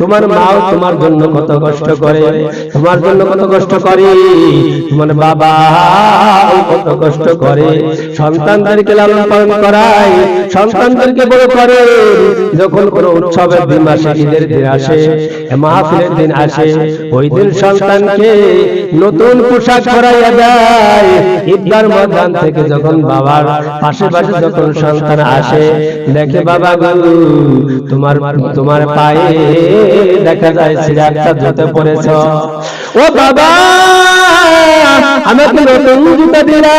তোমার মাও তোমার জন্য কত কষ্ট করে তোমার জন্য কত কষ্ট করে তোমার বাবা কত কষ্ট করে। সন্তানদেরকে লালন পালন করায় সন্তানদেরকে বড় করে। যখন কোন উৎসবের দিন আসে ঈদের দিন আসে মাহফিলের দিন আসে ওই দিন সন্তানকে নতুন পোশাক পরাইয়া দেয় ঈদগার ময়দান থেকে যখন বাবার পাশে পাশে যখন সন্তান আসে, দেখে, বাবা গু, তোমার তোমার পায়ে দেখা যায় সিরাজটা জুতে পড়েছ। ও বাবা, আমাকে নতুন জুতা দিলা।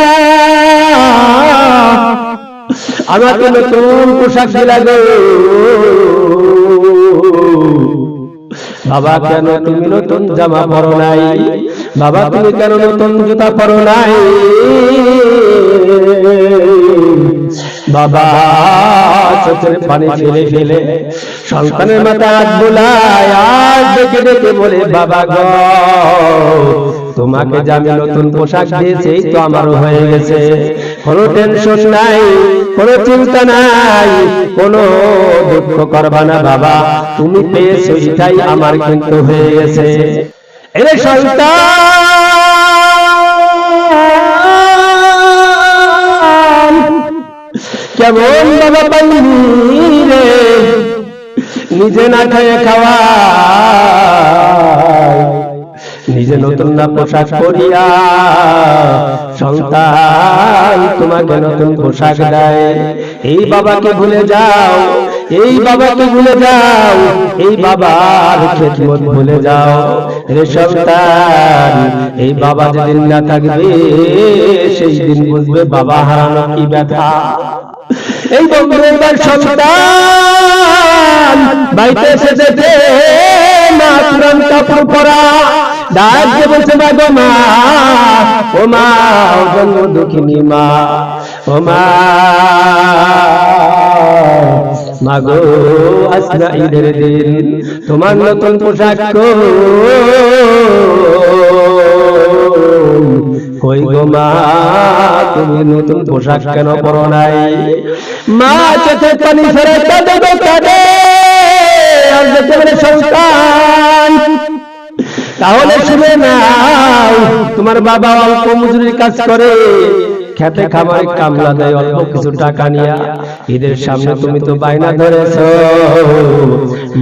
আমাকে নতুন পোশাক দিলা গো। বাবা, কেন তুমি নতুন জামা পরো নাই? বাবা তুমি কেন নতুন জুতা পরো নাই? বাবা চোখের পানি ফেলে ফেলে সন্তানের মাথা হাত বোলায় আর ডেকে ডেকে বলে বাবা গ তোমাকে যে আমি নতুন পোশাক দিয়েছি তো আমারও হয়ে গেছে। কোনো টেনশন নাই কোনো চিন্তা নাই কোনো দুঃখ করবা না বাবা। তুমি পেয়েছ এটাই আমার কিন্তু হয়ে গেছে। এরে সন্তান কেমন বাবা পাইনি রে? নিজে না খেয়ে খাওয়া নিজে নতুন না পোশাক পরিয়া। সন্তান তোমাকে নতুন পোশাক দেয়। এই বাবাকে ভুলে যাও। এই বাবাকে ভুলে যাও এই বাবার খেদমত ভুলে যাও রে সন্তান এই বাবা যেদিন না থাকবে সেই দিন বুঝবে বাবা হারানো কি ব্যথা। এই বন্ধুবার সন্তান বাড়িতে এসে দেখে মা পুরান কাপড় পরা। ডাক বলছে মা গো মা ও মা দুঃখিনী মা। ও মা মাগো আসনা ঈদের দিন, তোমার নতুন পোশাক কই গো মা? তুমি নতুন পোশাক কেন পরো নাই? মা, চোখে পানি ছেড়ে কাঁদে গো, কাঁদে। আর দেখতে পারে সন্তান তাহলে শুনে নাও, তোমার বাবা অল্প মজুরির কাজ করে। খেতে খামারে কামলা দেয় অল্প কিছু টাকা নিয়া ঈদের সামনে তুমি তো বায়না ধরেছ।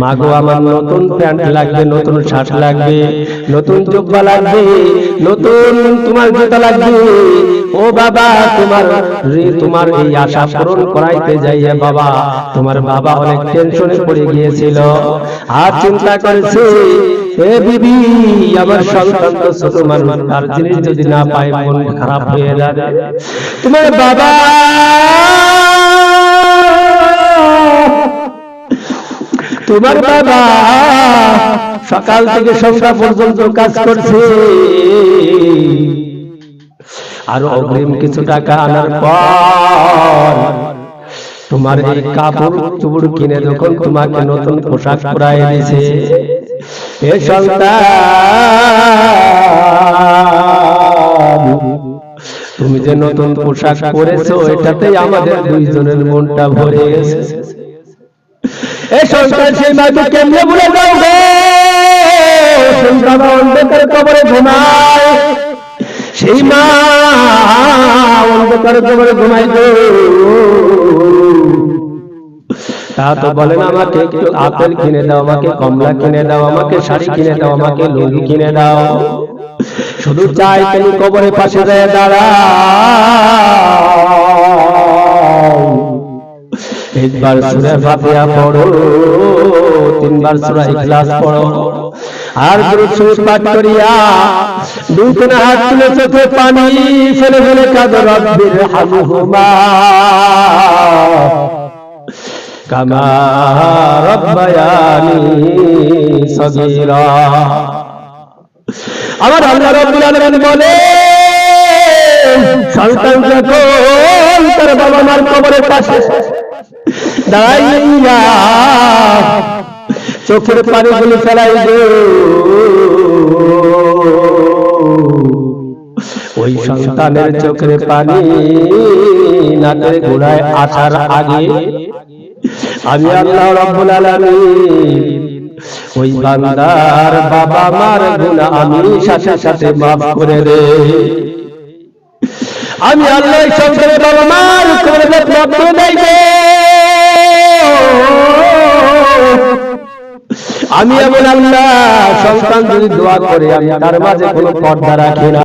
মাগো আমার নতুন প্যান্ট লাগবে নতুন শার্ট লাগবে নতুন জুব্বা লাগবে নতুন তোমার জুতা লাগবে। ও বাবা তোমার রে তোমার এই আশা পূরণ করাইতে যাইয়া বাবা। তোমার বাবা অনেক টেনশনে পড়ে গিয়েছিল। আর চিন্তা করেছে আমার সন্তান যদি না পায়, মন খারাপ হয়ে যাবে। তোমার বাবা তোমার বাবা সকাল থেকে সন্ধ্যা পর্যন্ত কাজ করছে। আর অগ্রিম কিছু টাকা আনার পর তোমার এই কাপড় চুপড় কিনে যখন তোমাকে নতুন পোশাক পরাই দিয়েছে সন্তান তুমি যে নতুন পোশাক পরেছো, এটাতেই আমাদের দুইজনের মনটা ভরে গেছে। এ সন্তান সেই মাকে কেমনে ভুলে যাও গো বাবা অন্ধকার কবরে ঘুমায়। সেই মা অন্ধকার কবরে ঘুমাই গো। তা তো বলেন আমাকে একটু আপেল কিনে দাও আমাকে, কমলা কিনে দাও আমাকে, শাড়ি কিনে দাও আমাকে, লুঙ্গি কিনে দাও। শুধু চাই তুমি কবরের পাশে দাঁড়াও। একবার সুরে ফাতিহা পড়ো, তিনবার সূরা ইখলাস পড়ো। আর দুরূদ শরীফ পাঠ করিয়া দুই হাত তুলে চোখে পানি ফেলে ফেলে কাঁদো রব্বির হামহুমা। كما ربياني صغيرا আমার আল্লাহ রব্বুল আলামিন বলে সন্তান যখন তার বাবা মার কবরের পাশে দাঁড়াইয়া চোখের ফেলাই ওই সন্তানের চোখের পানি নাকের ঘোড়ায় আসার আগে আমি আল্লাহ রব্বুল আলামিন। ওই বান্দার বাবা মার গুনাহ আমি সাথে সাথে মাফ করে দে। আমি আল্লাহ সন্তানের বাবা মার করে মাফ করে দেই গো। আমি এমন আল্লাহ সন্তান যদি দোয়া করে আমি তার মাঝে কোনো পর্দা রাখি না।